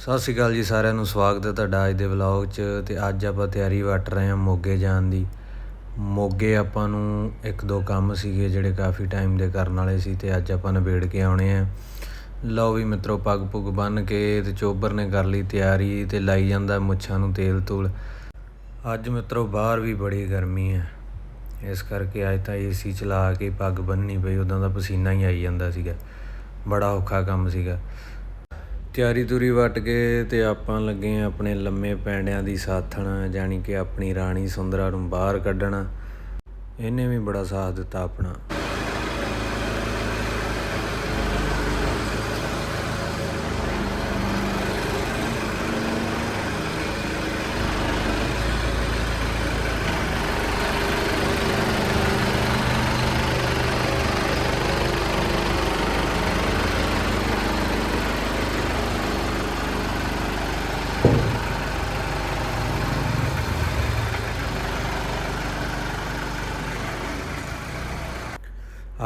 ਸਤਿ ਸ਼੍ਰੀ ਅਕਾਲ ਜੀ ਸਾਰਿਆਂ ਨੂੰ, ਸਵਾਗਤ ਹੈ ਤੁਹਾਡਾ ਅੱਜ ਦੇ ਵਲੌਗ 'ਚ ਤੇ ਅੱਜ ਆਪਾਂ ਤਿਆਰੀ ਵੱਟ ਰਹੇ ਹਾਂ ਮੋਗੇ ਜਾਣ ਦੀ। ਮੋਗੇ ਆਪਾਂ ਨੂੰ ਇੱਕ ਦੋ ਕੰਮ ਸੀਗੇ ਜਿਹੜੇ ਕਾਫੀ ਟਾਈਮ ਦੇ ਕਰਨ ਵਾਲੇ ਸੀ ਤੇ ਅੱਜ ਆਪਾਂ ਨਿਬੇੜ ਕੇ ਆਉਣੇ ਆ ਲਓ ਵੀ ਮਿੱਤਰੋ, ਪੱਗ ਪੁੱਗ ਬੰਨ ਕੇ ਤੇ ਚੋਬਰ ਨੇ ਕਰ ਲਈ ਤਿਆਰੀ ਤੇ ਲਾਈ ਜਾਂਦਾ ਮੁੱਛਾਂ ਨੂੰ ਤੇਲ ਤੂਲ। ਅੱਜ ਮਿੱਤਰੋ, ਬਾਹਰ ਵੀ ਬੜੀ ਗਰਮੀ ਹੈ। ਇਸ ਕਰਕੇ ਅੱਜ ਤਾਂ ਏਸੀ ਚਲਾ ਕੇ ਪੱਗ ਬੰਨਣੀ ਪਈ, ਉਦਾਂ ਦਾ ਪਸੀਨਾ ਹੀ ਆਈ ਜਾਂਦਾ ਸੀਗਾ। ਬੜਾ ਔਖਾ ਕੰਮ ਸੀਗਾ। ਤਿਆਰੀ ਤੁਰੀ ਵੱਟ ਕੇ ਤੇ ਆਪਾਂ ਲੱਗੇ ਆਂ ਆਪਣੇ ਲੰਮੇ ਪੈਂਡਿਆਂ ਦੀ ਸਾਥਣ, ਜਾਣੀ ਕਿ ਆਪਣੀ ਰਾਣੀ ਸੁੰਦਰਾ ਨੂੰ ਬਾਹਰ ਕੱਢਣਾ। ਇਹਨੇ ਵੀ ਬੜਾ ਸਾਥ ਦਿੱਤਾ ਆਪਣਾ।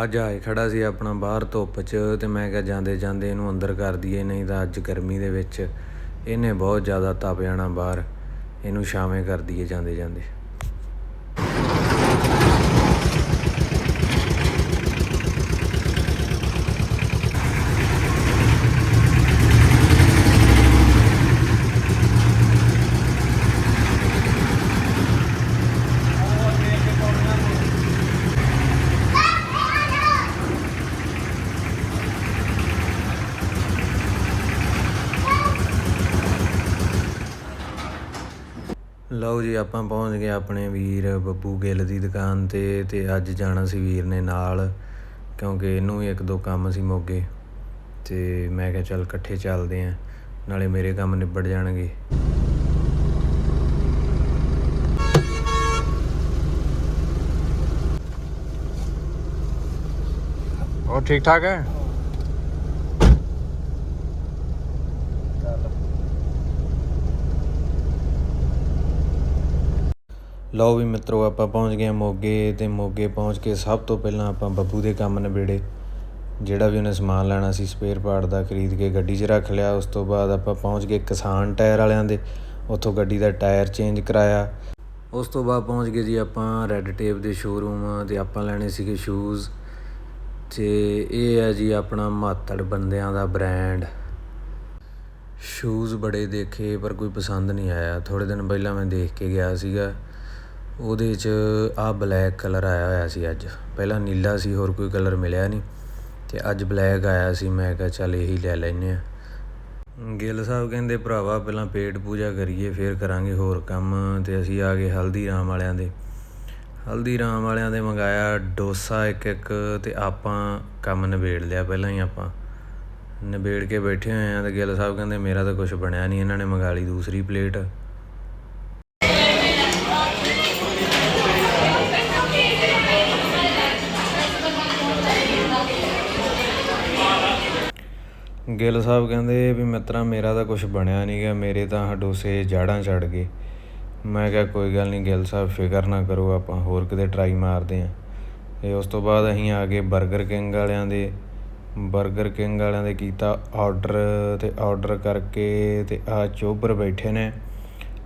ਅੱਜ ਆਏ ਖੜਾ ਸੀ ਆਪਣਾ ਬਾਹਰ ਧੁੱਪ 'ਚ ਤੇ ਮੈਂ ਕਿਹਾ ਜਾਂਦੇ ਜਾਂਦੇ ਇਹਨੂੰ ਅੰਦਰ ਕਰ ਦਈਏ, ਨਹੀਂ ਤਾਂ ਅੱਜ ਗਰਮੀ ਦੇ ਵਿੱਚ ਇਹਨੇ ਬਹੁਤ ਜ਼ਿਆਦਾ ਤਪ ਜਾਣਾ ਬਾਹਰ। ਇਹਨੂੰ ਛਾਵੇਂ ਕਰ ਦਈਏ ਜਾਂਦੇ ਜਾਂਦੇ। ਲਓ ਜੀ, ਆਪਾਂ ਪਹੁੰਚ ਗਏ ਆਪਣੇ ਵੀਰ ਬੱਬੂ ਗਿੱਲ ਦੀ ਦੁਕਾਨ ਤੇ ਤੇ ਅੱਜ ਜਾਣਾ ਸੀ ਵੀਰ ਨੇ ਨਾਲ, ਕਿਉਂਕਿ ਇਹਨੂੰ ਵੀ ਇੱਕ ਦੋ ਕੰਮ ਸੀ ਮੋਗੇ। ਤੇ ਮੈਂ ਕਿਹਾ ਚੱਲ ਇਕੱਠੇ ਚੱਲਦੇ ਆਂ, ਨਾਲੇ ਮੇਰੇ ਕੰਮ ਨਿਬੜ ਜਾਣਗੇ। ਉਹ ਠੀਕ ਠਾਕ ਹੈ? ਲਓ ਵੀ ਮਿੱਤਰੋ, ਆਪਾਂ ਪਹੁੰਚ ਗਏ ਮੋਗੇ ਤੇ ਮੋਗੇ ਪਹੁੰਚ ਕੇ ਸਭ ਤੋਂ ਪਹਿਲਾਂ ਆਪਾਂ ਬੱਬੂ ਦੇ ਕੰਮ ਨਿਬੇੜੇ। ਜਿਹੜਾ ਵੀ ਉਹਨੇ ਸਮਾਨ ਲੈਣਾ ਸੀ ਸਪੇਅਰ ਪਾਰਟ ਦਾ ਖਰੀਦ ਕੇ ਗੱਡੀ 'ਚ ਰੱਖ ਲਿਆ। ਉਸ ਤੋਂ ਬਾਅਦ ਆਪਾਂ ਪਹੁੰਚ ਗਏ ਕਿਸਾਨ ਟਾਇਰ ਵਾਲਿਆਂ ਦੇ। ਉੱਥੋਂ ਗੱਡੀ ਦਾ ਟਾਇਰ ਚੇਂਜ ਕਰਾਇਆ। ਉਸ ਤੋਂ ਬਾਅਦ ਪਹੁੰਚ ਗਏ ਜੀ ਆਪਾਂ ਰੈੱਡ ਟੇਪ ਦੇ ਸ਼ੋਰੂਮ ਤੇ ਆਪਾਂ ਲੈਣੇ ਸੀਗੇ ਸ਼ੂਜ਼ ਤੇ ਇਹ ਹੈ ਜੀ ਆਪਣਾ ਮਾਤੜ ਬੰਦਿਆਂ ਦਾ ਬ੍ਰਾਂਡ ਸ਼ੂਜ਼ ਬੜੇ ਦੇਖੇ, ਪਰ ਕੋਈ ਪਸੰਦ ਨਹੀਂ ਆਇਆ। ਥੋੜੇ ਦਿਨ ਪਹਿਲਾਂ ਮੈਂ ਦੇਖ ਕੇ ਗਿਆ ਸੀਗਾ। ਉਹਦੇ 'ਚ ਆਹ ਬਲੈਕ ਕਲਰ ਆਇਆ ਹੋਇਆ ਸੀ ਅੱਜ। ਪਹਿਲਾਂ ਨੀਲਾ ਸੀ, ਹੋਰ ਕੋਈ ਕਲਰ ਮਿਲਿਆ ਨਹੀਂ। ਅਤੇ ਅੱਜ ਬਲੈਕ ਆਇਆ ਸੀ, ਮੈਂ ਕਿਹਾ ਚੱਲ ਇਹੀ ਲੈ ਲੈਂਦੇ ਹਾਂ। ਗਿੱਲ ਸਾਹਿਬ ਕਹਿੰਦੇ, ਭਰਾਵਾ, ਪਹਿਲਾਂ ਪੇਟ ਪੂਜਾ ਕਰੀਏ, ਫਿਰ ਕਰਾਂਗੇ ਹੋਰ ਕੰਮ। ਤੇ ਅਸੀਂ ਆ ਗਏ ਹਲਦੀਰਾਮ ਵਾਲਿਆਂ ਦੇ। ਹਲਦੀਰਾਮ ਵਾਲਿਆਂ ਦੇ ਮੰਗਾਇਆ ਡੋਸਾ ਇੱਕ ਇੱਕ, ਤੇ ਆਪਾਂ ਕੰਮ ਨਿਬੇੜ ਲਿਆ ਪਹਿਲਾਂ ਹੀ ਆਪਾਂ। ਨਿਬੇੜ ਕੇ ਬੈਠੇ ਹੋਏ ਆ ਤੇ ਗਿੱਲ ਸਾਹਿਬ ਕਹਿੰਦੇ, ਮੇਰਾ ਤਾਂ ਕੁਝ ਬਣਿਆ ਨਹੀਂ, ਇਹਨਾਂ ਨੇ ਮੰਗਾ ਲਈ ਦੂਸਰੀ ਪਲੇਟ ਗਿੱਲ ਸਾਹਿਬ ਕਹਿੰਦੇ ਵੀ ਮਿੱਤਰਾ ਮੇਰਾ ਤਾਂ ਕੁਝ ਬਣਿਆ ਨਹੀਂ ਗਿਆ, ਮੇਰੇ ਤਾਂ ਹਡੋਸੇ ਜਾੜਾਂ ਚੜ ਗਏ। ਮੈਂ ਕਿਹਾ ਕੋਈ ਗੱਲ ਨਹੀਂ ਗਿੱਲ ਸਾਹਿਬ, ਫਿਕਰ ਨਾ ਕਰੋ, ਆਪਾਂ ਹੋਰ ਕਿਤੇ ਟਰਾਈ ਮਾਰਦੇ ਆਂ। ਤੇ ਉਸ ਤੋਂ ਬਾਅਦ ਅਸੀਂ ਆ ਗਏ 버ਗਰ ਕਿੰਗ ਵਾਲਿਆਂ ਦੇ 버ਗਰ ਕਿੰਗ ਵਾਲਿਆਂ ਦੇ ਕੀਤਾ ਆਰਡਰ ਤੇ ਆਰਡਰ ਕਰਕੇ ਤੇ ਆ ਚੋਬਰ ਬੈਠੇ ਨੇ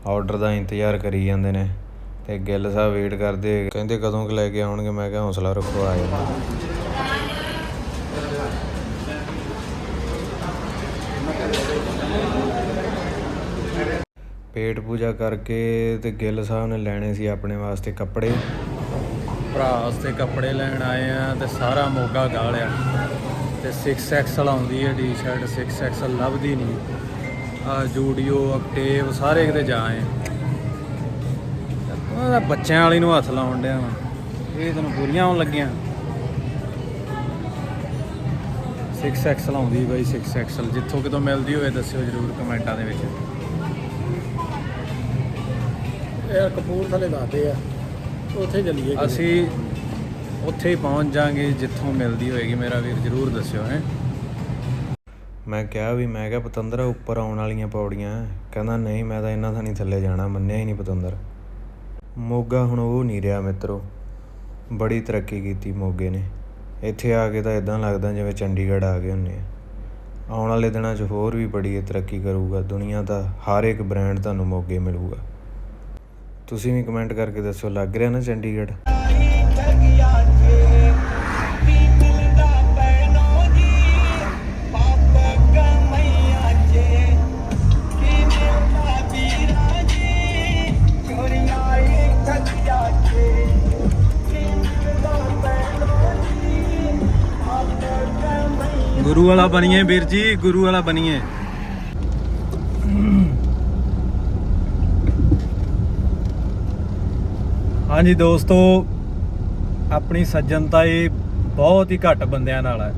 ਆਰਡਰ ਦਾ ਇੰਤਜ਼ਾਰ ਕਰੀ ਜਾਂਦੇ ਨੇ। ਤੇ ਗਿੱਲ ਸਾਹਿਬ ਵੇਟ ਕਰਦੇ, ਕਹਿੰਦੇ ਕਦੋਂ ਕੁ ਲੈ ਕੇ ਆਉਣਗੇ? ਮੈਂ ਕਿਹਾ ਹੌਸਲਾ ਰੱਖੋ, ਆ ਜਾਂਦੇ ਪੇਟ ਪੂਜਾ ਕਰਕੇ ਤੇ ਗਿੱਲ ਸਾਹਿਬ ਨੇ ਲੈਣੇ ਸੀ ਆਪਣੇ ਵਾਸਤੇ ਕੱਪੜੇ। ਭਰਾ ਵਾਸਤੇ ਕੱਪੜੇ ਲੈਣ ਆਏ ਆ ਤੇ ਸਾਰਾ ਮੋਗਾ ਗਾਲਿਆ ਤੇ 6XL ਆਉਂਦੀ ਹੈ ਟੀ-ਸ਼ਰਟ 6XL ਲੱਭਦੀ ਨਹੀਂ। ਆ ਜੂਡੀਓ ਅਕਟੇਵ ਸਾਰੇ ਕਿਤੇ ਜਾਏ ਉਹਦਾ ਬੱਚਿਆਂ ਵਾਲੀ ਨੂੰ ਹੱਥ ਲਾਉਣ ਡਿਆ ਵਾ। ਇਹ ਤੈਨੂੰ ਪੂਰੀਆਂ ਆਉਣ ਲੱਗੀਆਂ। 6XL ਆਉਂਦੀ ਬਾਈ 6XL ਜਿੱਥੋਂ ਕਿਤੋਂ ਮਿਲਦੀ ਹੋਵੇ ਦੱਸਿਓ ਜਰੂਰ ਕਮੈਂਟਾਂ ਦੇ ਵਿੱਚ। ਇਹ ਕਪੂਰਥਲੇ ਦੱਸਦੇ ਆ ਉੱਥੇ ਚੱਲੀਏ ਕਿਤੇ। ਅਸੀਂ ਉੱਥੇ ਹੀ ਪਹੁੰਚ ਜਾਾਂਗੇ ਜਿੱਥੋਂ ਮਿਲਦੀ ਹੋਏਗੀ ਮੇਰਾ ਵੀਰ ਜਰੂਰ ਦੱਸਿਓ ਹੈ। ਮੈਂ ਕਿਹਾ ਵੀ ਮੈਂ ਕਿਹਾ ਪਤੰਦਰ ਉੱਪਰ ਆਉਣ ਵਾਲੀਆਂ ਪੌੜੀਆਂ ਕਹਿੰਦਾ ਨਹੀਂ ਮੈਂ ਤਾਂ ਇਹਨਾਂ ਥਾਣੀ ਥੱਲੇ ਜਾਣਾ ਮੰਨਿਆ ਹੀ ਨਹੀਂ ਪਤੰਦਰ। ਮੋਗਾ ਹੁਣ ਉਹ ਨਹੀਂ ਰਿਹਾ ਮਿੱਤਰੋ। ਬੜੀ ਤਰੱਕੀ ਕੀਤੀ ਮੋਗੇ ਨੇ। ਇੱਥੇ ਆ ਕੇ ਤਾਂ ਇਦਾਂ ਲੱਗਦਾ ਜਿਵੇਂ ਚੰਡੀਗੜ੍ਹ ਆ ਗਏ ਹੁੰਨੇ ਆ। ਆਉਣ ਵਾਲੇ ਦਿਨਾਂ 'ਚ ਹੋਰ ਵੀ ਬੜੀ ਤਰੱਕੀ ਕਰੂਗਾ ਦੁਨੀਆ ਦਾ ਹਰ ਇੱਕ ਬ੍ਰਾਂਡ ਤੁਹਾਨੂੰ ਮੋਗੇ ਮਿਲੂਗਾ। ਤੁਸੀਂ ਵੀ ਕਮੈਂਟ ਕਰਕੇ ਦੱਸੋ, ਲੱਗ ਰਿਹਾ ਨਾ ਚੰਡੀਗੜ੍ਹ? ਗੁਰੂ ਵਾਲਾ ਬਣੀਏ ਵੀਰ ਜੀ, ਗੁਰੂ ਵਾਲਾ ਬਣੀਏ। ਹਾਂਜੀ ਦੋਸਤੋ, ਆਪਣੀ ਸੱਜਣਤਾ ਇਹ ਬਹੁਤ ਹੀ ਘੱਟ ਬੰਦਿਆਂ ਨਾਲ ਹੈ।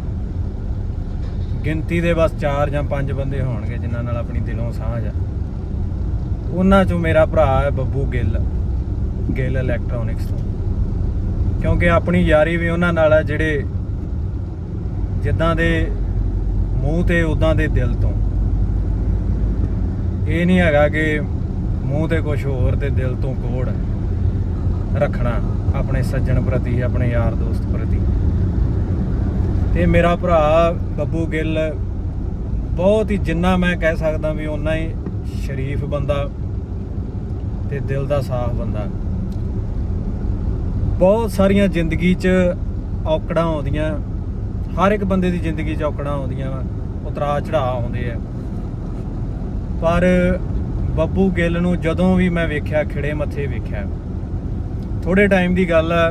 ਗਿਣਤੀ ਦੇ ਬਸ 4 ਜਾਂ 5 ਬੰਦੇ ਹੋਣਗੇ ਜਿਨ੍ਹਾਂ ਨਾਲ ਆਪਣੀ ਦਿਲੋਂ ਸਾਂਝ ਹੈ। ਉਹਨਾਂ ਚੋਂ ਮੇਰਾ ਭਰਾ ਹੈ ਬੱਬੂ ਗਿੱਲ ਗਿੱਲ ਇਲੈਕਟ੍ਰੋਨਿਕਸ ਤੋਂ। ਕਿਉਂਕਿ ਆਪਣੀ ਯਾਰੀ ਵੀ ਉਹਨਾਂ ਨਾਲ ਹੈ ਜਿਹੜੇ ਜਿੱਦਾਂ ਦੇ ਮੂੰਹ ਤੇ ਉਦਾਂ ਦੇ ਦਿਲ ਤੋਂ। ਇਹ ਨਹੀਂ ਹੈਗਾ ਕਿ ਮੂੰਹ ਤੇ ਕੁਝ ਹੋਰ ਤੇ ਦਿਲ ਤੋਂ ਕੋੜ ਹੈ। ਰੱਖਣਾ ਆਪਣੇ ਸੱਜਣ ਪ੍ਰਤੀ, ਆਪਣੇ ਯਾਰ ਦੋਸਤ ਪ੍ਰਤੀ। ਤੇ ਮੇਰਾ ਭਰਾ ਬੱਬੂ ਗਿੱਲ ਬਹੁਤ ਹੀ ਜਿੰਨਾ ਮੈਂ ਕਹਿ ਸਕਦਾ ਵੀ ਓਨਾ ਹੀ ਸ਼ਰੀਫ ਬੰਦਾ ਤੇ ਦਿਲ ਦਾ ਸਾਫ਼ ਬੰਦਾ। ਬਹੁਤ ਸਾਰੀਆਂ ਜ਼ਿੰਦਗੀ 'ਚ ਔਕੜਾਂ ਆਉਂਦੀਆਂ, ਹਰ ਇੱਕ ਬੰਦੇ ਦੀ ਜ਼ਿੰਦਗੀ 'ਚ ਔਕੜਾਂ ਆਉਂਦੀਆਂ ਵਾ ਉਤਰਾ ਚੜਾਅ ਆਉਂਦੇ ਆ। ਪਰ ਬੱਬੂ ਗਿੱਲ ਨੂੰ ਜਦੋਂ ਵੀ ਮੈਂ ਵੇਖਿਆ, ਖਿੜੇ ਮੱਥੇ ਵੇਖਿਆ ਥੋੜੇ ਟਾਈਮ ਦੀ ਗੱਲ ਹੈ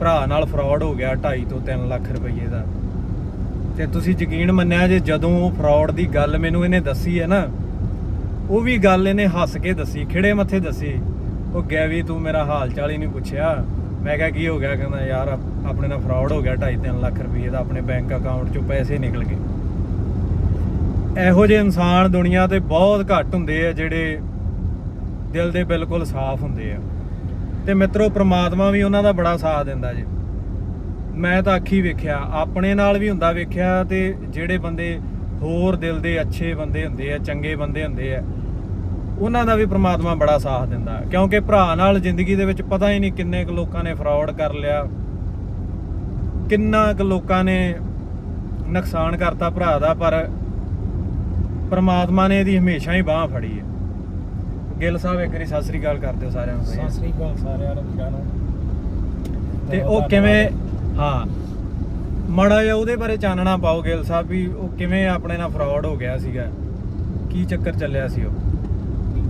ਭਰਾ ਨਾਲ ਫਰਾਡ ਹੋ ਗਿਆ 2.5 ਤੋਂ 3 ਲੱਖ ਰੁਪਏ ਦਾ। ਤੇ ਤੁਸੀਂ ਯਕੀਨ ਮੰਨਿਆ ਜੇ ਜਦੋਂ ਉਹ ਫਰਾਡ ਦੀ ਗੱਲ ਮੈਨੂੰ ਇਹਨੇ ਦੱਸੀ ਹੈ ਨਾ, ਉਹ ਵੀ ਗੱਲ ਇਹਨੇ ਹੱਸ ਕੇ ਦੱਸੀ ਖਿੜੇ ਮੱਥੇ ਦੱਸੀ। ਉਹ ਗਿਆ ਵੀ ਤੂੰ ਮੇਰਾ ਹਾਲ ਚਾਲ ਹੀ ਨਹੀਂ ਪੁੱਛਿਆ। ਮੈਂ ਕਿਹਾ, ਕੀ ਹੋ ਗਿਆ? ਕਹਿੰਦਾ, ਯਾਰ ਆਪਣੇ ਨਾਲ ਫਰਾਡ ਹੋ ਗਿਆ 2.5 ਲੱਖ ਰੁਪਏ ਦਾ, ਆਪਣੇ ਬੈਂਕ ਅਕਾਊਂਟ ਚੋਂ ਪੈਸੇ ਨਿਕਲ ਗਏ। ਇਹੋ ਜਿਹੇ ਇਨਸਾਨ ਦੁਨੀਆ ਤੇ ਬਹੁਤ ਘੱਟ ਹੁੰਦੇ ਆ ਜਿਹੜੇ ਦਿਲ ਦੇ ਬਿਲਕੁਲ ਸਾਫ਼ ਹੁੰਦੇ ਆ। ਤੇ ਮਿੱਤਰੋ, ਪ੍ਰਮਾਤਮਾ ਵੀ ਉਹਨਾਂ ਦਾ ਬੜਾ ਸਾਥ ਦਿੰਦਾ ਜੀ। ਮੈਂ ਤਾਂ ਅੱਖੀ ਵੇਖਿਆ, ਆਪਣੇ ਨਾਲ ਵੀ ਹੁੰਦਾ ਵੇਖਿਆ ਤੇ ਜਿਹੜੇ ਬੰਦੇ ਹੋਰ ਦਿਲ ਦੇ ਅੱਛੇ ਬੰਦੇ ਹੁੰਦੇ ਆ, ਚੰਗੇ ਬੰਦੇ ਹੁੰਦੇ ਆ, ਉਹਨਾਂ ਦਾ ਵੀ ਪ੍ਰਮਾਤਮਾ ਬੜਾ ਸਾਥ ਦਿੰਦਾ। ਕਿਉਂਕਿ ਭਰਾ ਨਾਲ ਜ਼ਿੰਦਗੀ ਦੇ ਵਿੱਚ ਪਤਾ ਹੀ ਨਹੀਂ ਕਿੰਨੇ ਕੁ ਲੋਕਾਂ ਨੇ ਫਰਾਡ ਕਰ ਲਿਆ, ਕਿੰਨਾ ਕੁ ਲੋਕਾਂ ਨੇ ਨੁਕਸਾਨ ਕਰਤਾ ਭਰਾ ਦਾ, ਪਰ ਪ੍ਰਮਾਤਮਾ ਨੇ ਇਹਦੀ ਹਮੇਸ਼ਾ ਹੀ ਬਾਹ ਫੜੀ ਹੈ। ਗਿੱਲ ਸਾਹਿਬ ਇੱਕ ਵਾਰੀ ਸਤਿ ਸ੍ਰੀ ਅਕਾਲ ਕਰ ਦਿਓ ਸਾਰਿਆਂ ਨੂੰ ਸਤਿ ਸ੍ਰੀ ਅਕਾਲ ਸਾਰਿਆਂ ਨੂੰ ਨੂੰ। ਤੇ ਉਹ ਕਿਵੇਂ ਹਾਂ ਮਾੜਾ ਜਿਹਾ ਉਹਦੇ ਬਾਰੇ ਚਾਨਣਾ ਪਾਓ ਗਿੱਲ ਸਾਹਿਬ ਵੀ ਉਹ ਕਿਵੇਂ ਆਪਣੇ ਨਾਲ ਫਰਾਡ ਹੋ ਗਿਆ ਸੀਗਾ। ਕੀ ਚੱਕਰ ਚੱਲਿਆ ਸੀ ਉਹ?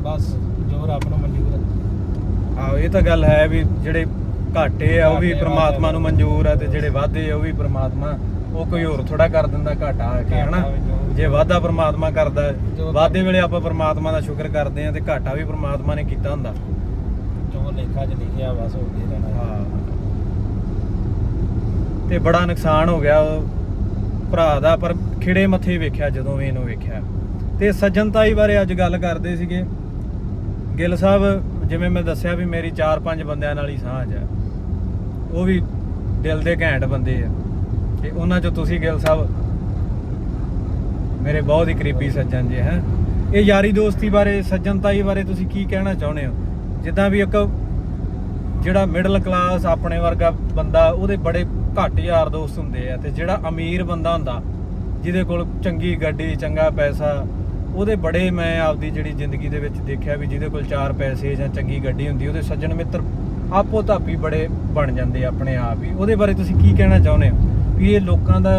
ਬਸ ਜੋ ਰੱਬ ਨੂੰ ਮਨਜ਼ੂਰ ਹੈ ਆਹੋ ਇਹ ਤਾਂ ਗੱਲ ਹੈ ਵੀ ਜਿਹੜੇ ਘਾਟੇ ਆ ਉਹ ਵੀ ਪ੍ਰਮਾਤਮਾ ਨੂੰ ਮਨਜ਼ੂਰ ਆ ਤੇ ਜਿਹੜੇ ਵਾਧੇ ਆ ਉਹ ਵੀ ਪ੍ਰਮਾਤਮਾ ਉਹ ਕੋਈ ਹੋਰ ਥੋੜਾ ਕਰ ਦਿੰਦਾ ਘਾਟਾ ਆ ਕੇ ਹਨਾ? ਜੋ- ਵਾਧਾ ਪ੍ਰਮਾਤਮਾ ਕਰਦਾ ਵਾਧੇ ਵੇਲੇ ਆਪਾਂ ਪ੍ਰਮਾਤਮਾ ਦਾ ਸ਼ੁਕਰ ਕਰਦੇ ਆ ਤੇ ਘਾਟਾ ਵੀ ਪ੍ਰਮਾਤਮਾ ਨੇ ਕੀਤਾ ਹੁੰਦਾ। ਜੋ ਲੇਖਾ 'ਚ ਲਿਖਿਆ ਬਸ ਹੋ ਗਿਆ ਰਹਿਣਾ। ਹਾਂ। ਤੇ ਬੜਾ ਨੁਕਸਾਨ ਹੋ ਗਿਆ ਭਰਾ ਦਾ ਪਰ ਖਿੜੇ ਮੱਥੇ ਵੇਖਿਆ ਜਦੋਂ ਵੀ ਇਹਨੂੰ ਵੇਖਿਆ। ਤੇ ਸੱਜਣਤਾਈ ਬਾਰੇ ਅੱਜ ਗੱਲ ਕਰਦੇ ਸੀਗੇ। ਗਿੱਲ ਸਾਹਿਬ ਜਿਵੇਂ ਮੈਂ ਦੱਸਿਆ ਵੀ ਮੇਰੀ 4-5 ਬੰਦਿਆਂ ਨਾਲ ਹੀ ਸਾਂਝ ਆ। ਉਹ ਵੀ ਦਿਲ ਦੇ ਘੈਂਟ ਬੰਦੇ ਆ। ਤੇ ਉਹਨਾਂ ਚੋਂ ਤੁਸੀਂ ਗਿੱਲ ਸਾਹਿਬ ਮੇਰੇ ਬਹੁਤ ਹੀ ਕਰੀਬੀ ਸੱਜਣ ਜੇ, ਹੈ। ਇਹ ਯਾਰੀ ਦੋਸਤੀ ਬਾਰੇ, ਸੱਜਣਤਾਈ ਬਾਰੇ ਤੁਸੀਂ ਕੀ ਕਹਿਣਾ ਚਾਹੁੰਦੇ ਹੋ? ਜਿੱਦਾਂ ਵੀ ਇੱਕ ਜਿਹੜਾ ਮਿਡਲ ਕਲਾਸ ਆਪਣੇ ਵਰਗਾ ਬੰਦਾ, ਉਹਦੇ ਬੜੇ ਘੱਟ ਯਾਰ ਦੋਸਤ ਹੁੰਦੇ ਆ ਤੇ ਜਿਹੜਾ ਅਮੀਰ ਬੰਦਾ ਹੁੰਦਾ, ਜਿਹਦੇ ਕੋਲ ਚੰਗੀ ਗੱਡੀ, ਚੰਗਾ ਪੈਸਾ, ਉਹਦੇ ਬੜੇ ਮੈਂ ਆਪਦੀ ਜਿਹੜੀ ਜ਼ਿੰਦਗੀ ਦੇ ਵਿੱਚ ਦੇਖਿਆ ਵੀ ਜਿਹਦੇ ਕੋਲ ਚਾਰ ਪੈਸੇ ਜਾਂ ਚੰਗੀ ਗੱਡੀ ਹੁੰਦੀ, ਉਹਦੇ ਸੱਜਣ ਮਿੱਤਰ ਆਪੋ ਧਾਪੀ ਬੜੇ ਬਣ ਜਾਂਦੇ ਆ ਆਪਣੇ ਆਪ ਹੀ। ਉਹਦੇ ਬਾਰੇ ਤੁਸੀਂ ਕੀ ਕਹਿਣਾ ਚਾਹੁੰਦੇ ਹੋ? ਵੀ ਇਹ ਲੋਕਾਂ ਦਾ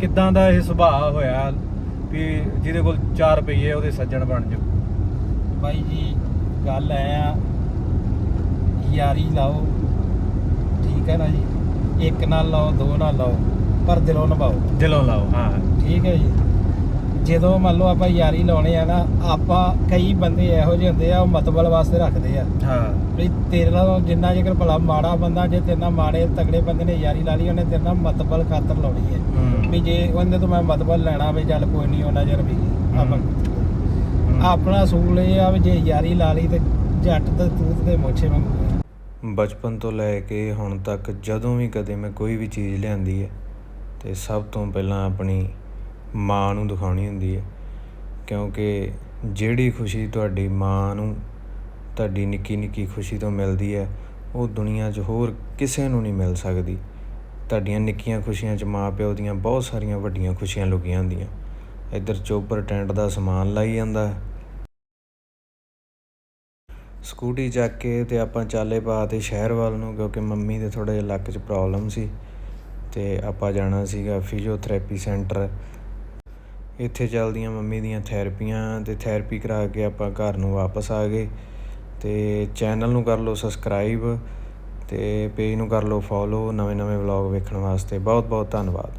ਕਿੱਦਾਂ ਦਾ ਇਹ ਸੁਭਾਅ ਹੋਇਆ ਵੀ ਜਿਹਦੇ ਕੋਲ 4 ਰੁਪਏ ਉਹਦੇ ਸੱਜਣ ਬਣ ਜਾਓ? ਬਾਈ ਜੀ ਗੱਲ ਐ ਆ ਯਾਰੀ ਲਾਓ ਠੀਕ ਹੈ ਨਾ ਜੀ? ਇੱਕ ਨਾਲ ਲਾਓ ਦੋ ਨਾਲ ਲਾਓ ਪਰ ਦਿਲੋਂ ਨਿਭਾਓ। ਦਿਲੋਂ ਲਾਓ ਹਾਂ। ਠੀਕ ਹੈ ਜੀ? ਜਦੋਂ ਮੰਨ ਲਓ ਆਪਾਂ ਯਾਰੀ ਲਾਉਣੇ ਆ ਨਾ ਆਪਾਂ ਕਈ ਬੰਦੇ ਇਹੋ ਜਿਹੇ ਹੁੰਦੇ ਆ ਉਹ ਮਤਬਲ ਵਾਸਤੇ ਰੱਖਦੇ ਆ ਹਾਂ ਵੀ ਤੇਰੇ ਨਾਲ ਜਿੰਨਾ ਜੇਕਰ ਭਲਾ ਮਾੜਾ ਬੰਦਾ ਜੇ ਤੇਰੇ ਨਾਲ ਮਾੜੇ ਤਗੜੇ ਬੰਦੇ ਨੇ ਯਾਰੀ ਲਾ ਲਈ ਉਹਨੇ ਤੇਰੇ ਨਾਲ ਮਤਬਲ ਖਾਤਰ ਲਾਉਣੀ ਹੈ। ਵੀ ਜੇ ਉਹਦੇ ਤੋਂ ਮੈਂ ਮਤਬਲ ਲੈਣਾ ਵੀ ਚੱਲ ਕੋਈ ਨਹੀਂ ਉਹਨਾਂ ਚਿਰ ਵੀ ਆਪਾਂ। ਆਪਣਾ ਅਸੂਲ ਇਹ ਆ ਵੀ ਜੇ ਯਾਰੀ ਲਾ ਲਈ ਤੇ ਜੱਟ ਤੇ ਤੂਤ ਦੇ ਮੋਛੇ ਵਾਂਗੂ। ਬਚਪਨ ਤੋਂ ਲੈ ਕੇ ਹੁਣ ਤੱਕ ਜਦੋਂ ਵੀ ਕਦੇ ਮੈਂ ਕੋਈ ਵੀ ਚੀਜ਼ ਲਿਆਂਦੀ ਹੈ ਤੇ ਸਭ ਤੋਂ ਪਹਿਲਾਂ ਆਪਣੀ ਮਾਂ ਨੂੰ ਦਿਖਾਉਣੀ ਹੁੰਦੀ ਹੈ। ਕਿਉਂਕਿ ਜਿਹੜੀ ਖੁਸ਼ੀ ਤੁਹਾਡੀ ਮਾਂ ਨੂੰ, ਤੁਹਾਡੀ ਨਿੱਕੀ ਨਿੱਕੀ ਖੁਸ਼ੀ ਤੋਂ ਮਿਲਦੀ ਹੈ, ਉਹ ਦੁਨੀਆ 'ਚ ਹੋਰ ਕਿਸੇ ਨੂੰ ਨਹੀਂ ਮਿਲ ਸਕਦੀ। ਤੁਹਾਡੀਆਂ ਨਿੱਕੀਆਂ ਖੁਸ਼ੀਆਂ 'ਚ ਮਾਂ ਪਿਓ ਦੀਆਂ ਬਹੁਤ ਸਾਰੀਆਂ ਵੱਡੀਆਂ ਖੁਸ਼ੀਆਂ ਲੁਕੀਆਂ ਹੁੰਦੀਆਂ। ਇੱਧਰ ਚੋਬਰ ਟੈਂਟ ਦਾ ਸਮਾਨ ਲਾਈ ਜਾਂਦਾ ਸਕੂਟੀ ਚੱਕ ਕੇ ਤੇ ਆਪਾਂ ਚਾਲੇ ਪਾ ਤੇ ਸ਼ਹਿਰ ਵੱਲ ਨੂੰ, ਕਿਉਂਕਿ ਮੰਮੀ ਦੇ ਥੋੜਾ ਜਿਹਾ ਲੱਕ 'ਚ ਪ੍ਰੋਬਲਮ ਸੀ ਤੇ ਆਪਾਂ ਜਾਣਾ ਸੀਗਾ ਫਿਜ਼ੀਓਥੈਰੇਪੀ ਸੈਂਟਰ। ਇੱਥੇ ਚੱਲਦੀਆਂ ਮੰਮੀ ਦੀਆਂ ਥੈਰੇਪੀਆਂ ਅਤੇ ਥੈਰੇਪੀ ਕਰਾ ਕੇ ਆਪਾਂ ਘਰ ਨੂੰ ਵਾਪਸ ਆ ਗਏ। ਅਤੇ ਚੈਨਲ ਨੂੰ ਕਰ ਲਓ ਸਬਸਕ੍ਰਾਈਬ ਅਤੇ ਪੇਜ ਨੂੰ ਕਰ ਲਓ ਫੋਲੋ ਨਵੇਂ ਨਵੇਂ ਵਲੌਗ ਵੇਖਣ ਵਾਸਤੇ। ਬਹੁਤ ਬਹੁਤ ਧੰਨਵਾਦ।